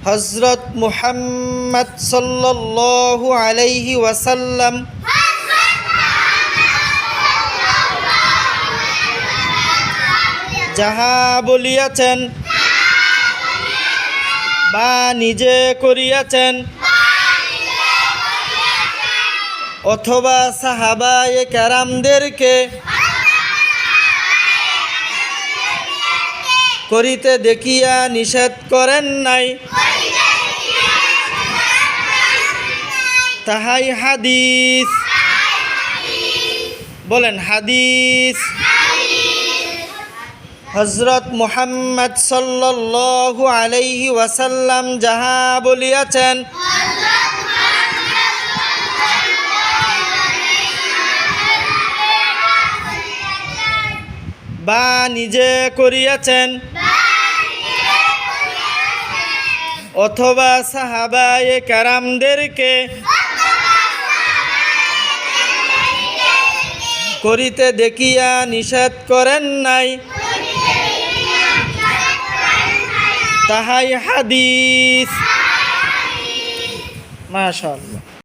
হজরত মুহাম্মদ সাল্লাল্লাহু আলাইহি ওয়াসাল্লাম যাহা বলিয়াছেন বা নিজে করিয়াছেন অথবা সাহাবায়ে কারামদেরকে করিতে দেখিয়া নিষেধ করেন নাই। তাহাই হাদিস। বলেন, হাদিস। হজরত মুহাম্মদ সাল্লাল্লাহু আলাইহি ওয়াসাল্লাম যাহা বলিয়াছেন বা নিজে করিয়াছেন। অথবা সাহাবায়ে কারামদেরকে করিতে দেখিয়া নিষেধ করেন নাই। তাহাই হাদিস। মাশাআল্লাহ।